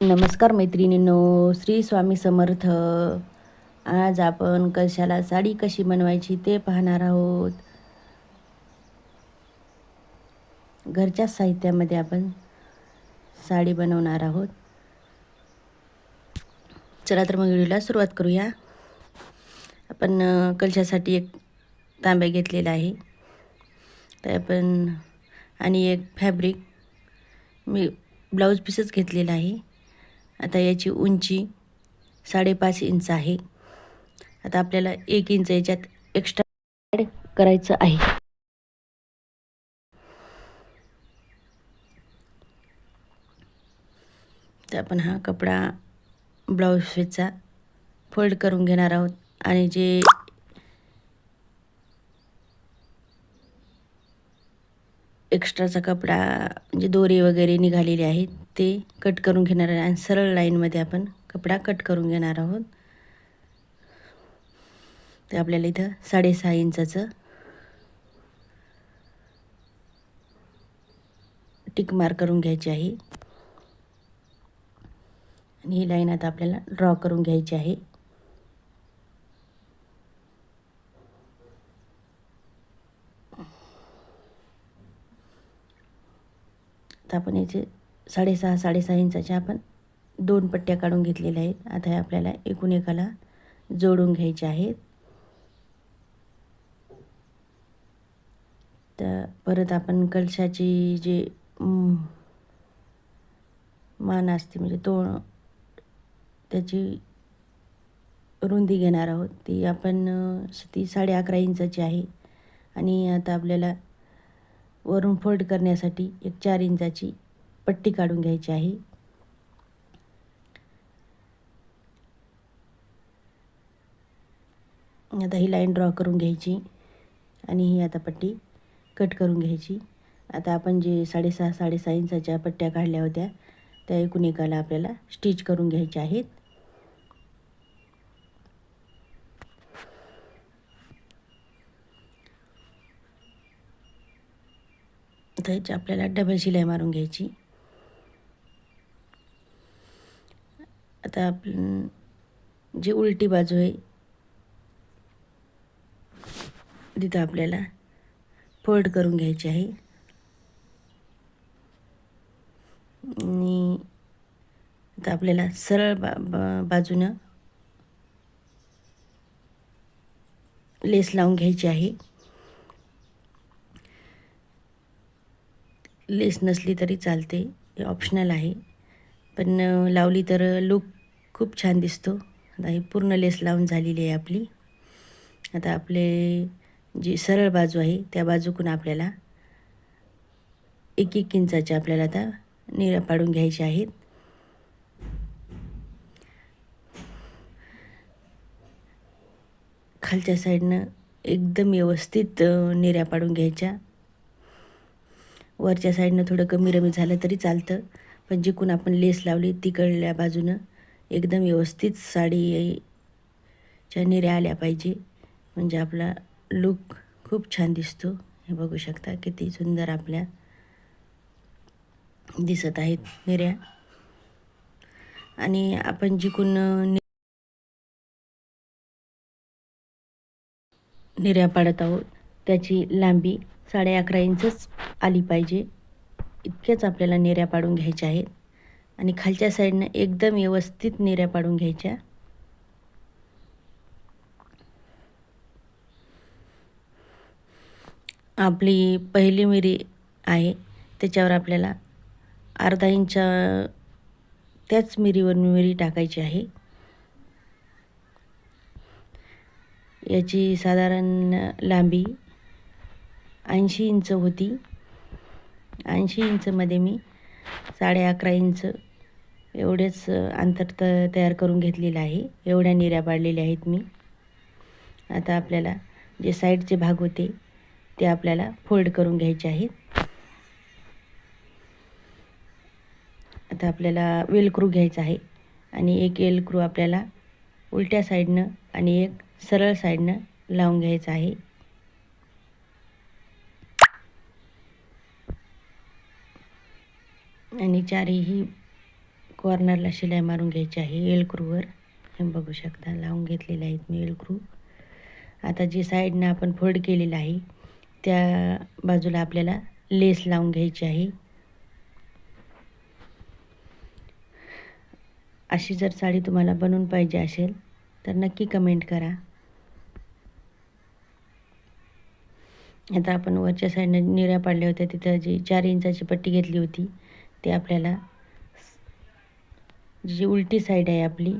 नमस्कार मैत्रिणींनो श्री स्वामी समर्थ. आज आपण कशाला साडी कशी बनवायची ते पाहणार आहोत. घरच्या साहित्यामध्ये आपण साडी बनवणार आहोत. चला तर मग व्हिडिओला सुरुवात करूया. आपण कलशासाठी एक तांब्या घेतलेला आहे. तर आपण आणि एक फॅब्रिक मी ब्लाऊज पीसच घेतलेला आहे. आता याची उंची साडेपाच इंच आहे. आता आपल्याला एक इंच याच्यात एक्स्ट्रा ॲड करायचं आहे. तर आपण हा कपडा ब्लाऊज फोल्ड करून घेणार आहोत. आणि जे एक्स्ट्राचा कपडा म्हणजे दोरे वगैरे निघालेले आहेत ते कट करून घेणार आहे. आणि सरळ लाईनमध्ये आपण कपडा कट करून घेणार आहोत. ते आपल्याला इथं साडेसहा इंचाचं टिक मार करून घ्यायची आहे. आणि ही लाईन आता आपल्याला ड्रॉ करून घ्यायची आहे. आता आपण याचे साडेसहा साडेसहा इंचाच्या आपण दोन पट्ट्या काढून घेतलेल्या आहेत. आता हे आपल्याला एकूण एकाला जोडून घ्यायचे आहेत. तर परत आपण कलशाची जे मान असते म्हणजे तो त्याची रुंदी घेणार आहोत. ती आपण ती साडे अकरा इंचाची आहे. आणि आता आपल्याला वरून फोल्ड करण्यासाठी एक चार इंचाची पट्टी काढून घ्यायची आहे. आता ही लाईन ड्रॉ करून घ्यायची आणि ही आता पट्टी कट करून घ्यायची. आता आपण जे साडेसहा साडेसहा इंचाच्या पट्ट्या काढल्या होत्या त्या एकूण एकाला आपल्याला स्टिच करून घ्यायच्या आहेत. आता ह्याची आपल्याला डबल शिलाई मारून घ्यायची. आता आप जी उलटी बाजू आहे तिथं आपल्याला फोल्ड करून घ्यायची आहे. आणि आता आपल्याला सरळ बा बा बाजूनं लेस लावून घ्यायची आहे. लेस नसली तरी चालते हे ऑप्शनल आहे. पण लावली तर लूप खूप छान दिसतो. आता ही पूर्ण लेस लावून झालेली आहे आपली. आता आपले जी सरळ बाजू आहे त्या बाजूकून आपल्याला एक एक इंचाच्या आपल्याला आता निऱ्या पाडून घ्यायच्या आहेत. खालच्या साईडनं एकदम व्यवस्थित निऱ्या पाडून घ्यायच्या. वरच्या साईडनं थोडं कमी रमी झालं तरी चालतं. पण जिकून आपण लेस लावली तिकडल्या बाजूनं एकदम व्यवस्थित साडीच्या निऱ्या आल्या पाहिजे. म्हणजे आपला लुक खूप छान दिसतो. हे बघू शकता किती सुंदर आपल्या दिसत आहेत निऱ्या. आणि आपण जिकून नि- निर्या पाडत आहोत. त्याची लांबी साडे अकरा इंचच आली पाहिजे. इतक्याच आपल्याला निर्या पाडून घ्यायच्या आहेत. आणि खालच्या साईडनं एकदम व्यवस्थित निऱ्या पाडून घ्यायच्या. आपली पहिली मिरी आहे त्याच्यावर आपल्याला अर्धा इंच त्याच मिरीवर मिरी टाकायची आहे. याची साधारण लांबी ऐंशी इंच होती. ऐंशी इंचमध्ये मी साडे अकरा इंच एवढेच अंतर त तयार करून घेतलेलं आहे. एवढ्या निऱ्या पाडलेल्या आहेत मी. आता आपल्याला जे साईडचे भाग होते ते आपल्याला फोल्ड करून घ्यायचे आहेत. आता आपल्याला वेलक्रू घ्यायचा आहे आणि एक वेलक्रू आपल्याला उलट्या साईडनं आणि एक सरळ साईडनं लावून घ्यायचं आहे. आणि चारही कॉर्नरला शिलाई मारून घ्यायची आहे एलक्रूवर हे बघू शकता लावून घेतलेले आहेत मी एलक्रू आता जी साईडनं आपण फोल्ड केलेलं आहे त्या बाजूला आपल्याला लेस लावून घ्यायची आहे. अशी जर साडी तुम्हाला बनवून पाहिजे असेल तर नक्की कमेंट करा. आता आपण वरच्या साईडनं निऱ्या पाडल्या होत्या तिथं जी चार इंचाची पट्टी घेतली होती ती आपल्याला जी उलटी साईड आहे आपली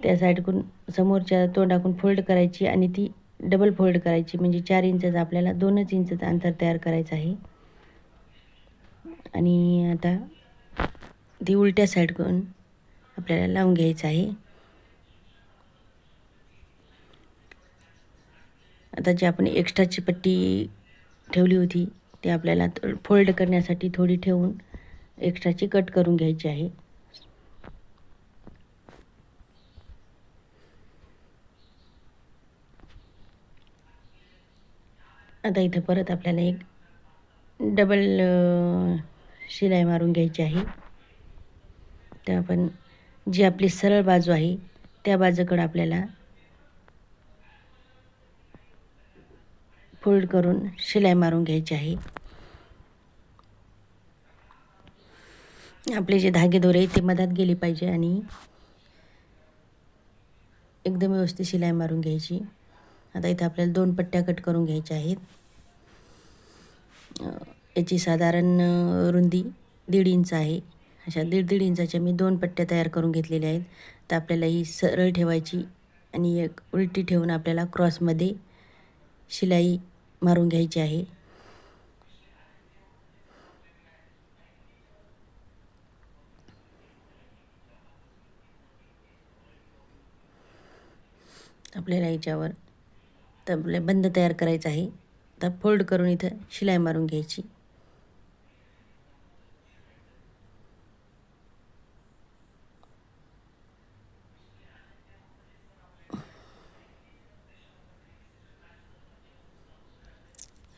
त्या साईडकडून समोरच्या तोंडाकून फोल्ड करायची आणि ती डबल फोल्ड करायची. म्हणजे चार इंचाचं आपल्याला दोनच इंचाचं अंतर तयार करायचं आहे. आणि आता ती उलट्या साईडकडून आपल्याला लावून घ्यायचं आहे. आता जी आपण एक्स्ट्राची पट्टी ठेवली होती ती आपल्याला फोल्ड करण्यासाठी थोडी ठेवून एक्स्ट्राची कट करून घ्यायची आहे. आता इथं परत आपल्याला एक डबल शिलाई मारून घ्यायची आहे. तर आपण जी आपली सरळ बाजू आहे त्या बाजूकडं आपल्याला फोल्ड करून शिलाई मारून घ्यायची आहे. आपले जे धागे दोरे ते मधात गेले पाहिजे आणि एकदम व्यवस्थित शिलाई मारून घ्यायची. आता इथं आपल्याला दोन पट्ट्या कट करून घ्यायच्या आहेत. याची साधारण रुंदी दीड इंच आहे. अशा दीड दीड इंचाच्या मी दोन पट्ट्या तयार करून घेतलेल्या आहेत. तर आपल्याला ही सरळ ठेवायची आणि एक उलटी ठेवून आपल्याला क्रॉसमध्ये शिलाई मारून घ्यायची आहे. आपल्याला याच्यावर तर आपल्या बंद तयार करायचं आहे. तर फोल्ड करून इथं शिलाई मारून घ्यायची.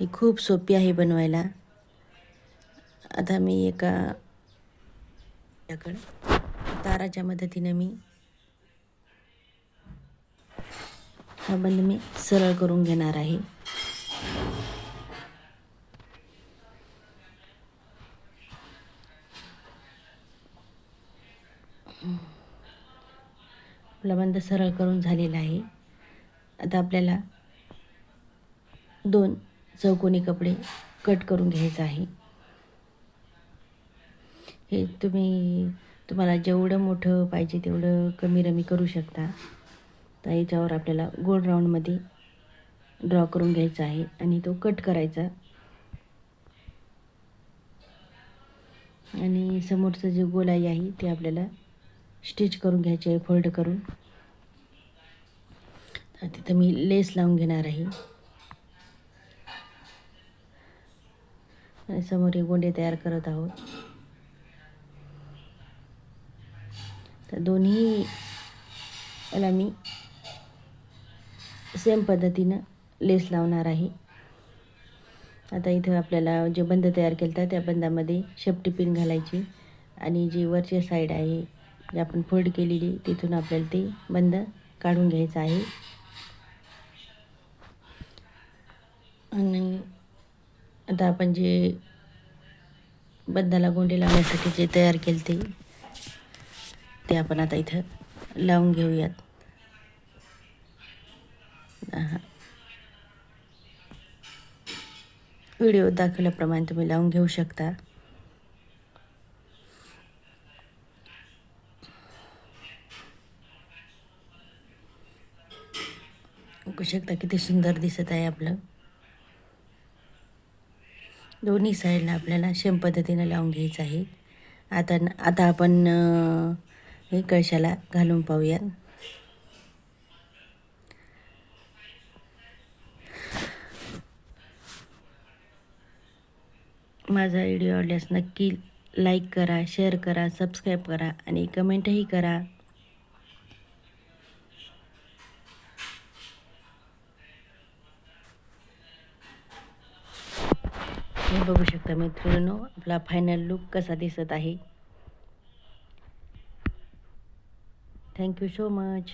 ही खूप सोपी आहे बनवायला. आता मी एका ताराच्या मदतीनं मी हा बंद मी सरळ करून घेणार आहे. आपला बंद सरळ करून झालेला आहे. आता आपल्याला दोन चौकोनी कपडे कट करून घ्यायचं आहे. हे तुम्ही तुम्हाला जेवढं मोठं पाहिजे तेवढं कमी रमी करू शकता. तर याच्यावर आपल्याला गोल राऊंडमध्ये ड्रॉ करून घ्यायचा आहे आणि तो कट करायचा. आणि समोरचं जे गोलाई आहे ते आपल्याला स्टिच करून घ्यायची आहे फोल्ड करून. तिथं मी लेस लावून घेणार आहे. आणि समोर हे गोंडे तयार करत आहोत. तर दोन्ही याला मी सेम पद्धतीनं लेस लावणार आहे. आता इथं आपल्याला जे बंद तयार केलं तर त्या बंदामध्ये शेपटी पिन घालायची आणि जी वरची साईड आहे जे आपण फोल्ड केलेली तिथून आपल्याला ते बंद काढून घ्यायचं आहे. आणि आता आपण जे बंदाला गोंडे लावण्यासाठी जे तयार केले ते ते आपण आता इथं लावून घेऊयात. हां व्हिडिओ दाखवल्याप्रमाणे तुम्ही लावून घेऊ शकता. बघू शकता किती सुंदर दिसत आहे आपलं. दोन्ही साईडला आपल्याला शेम पद्धतीनं लावून घ्यायचं आहे. आता आता आपण हे कळशाला घालून पाहूयात माझा व्हिडिओ आवडल्यास नक्की लाईक करा शेअर करा सबस्क्राईब करा आणि कमेंटही करा. हे बघू शकता मित्रांनो आपला फायनल लुक कसा दिसत आहे. Thank you so much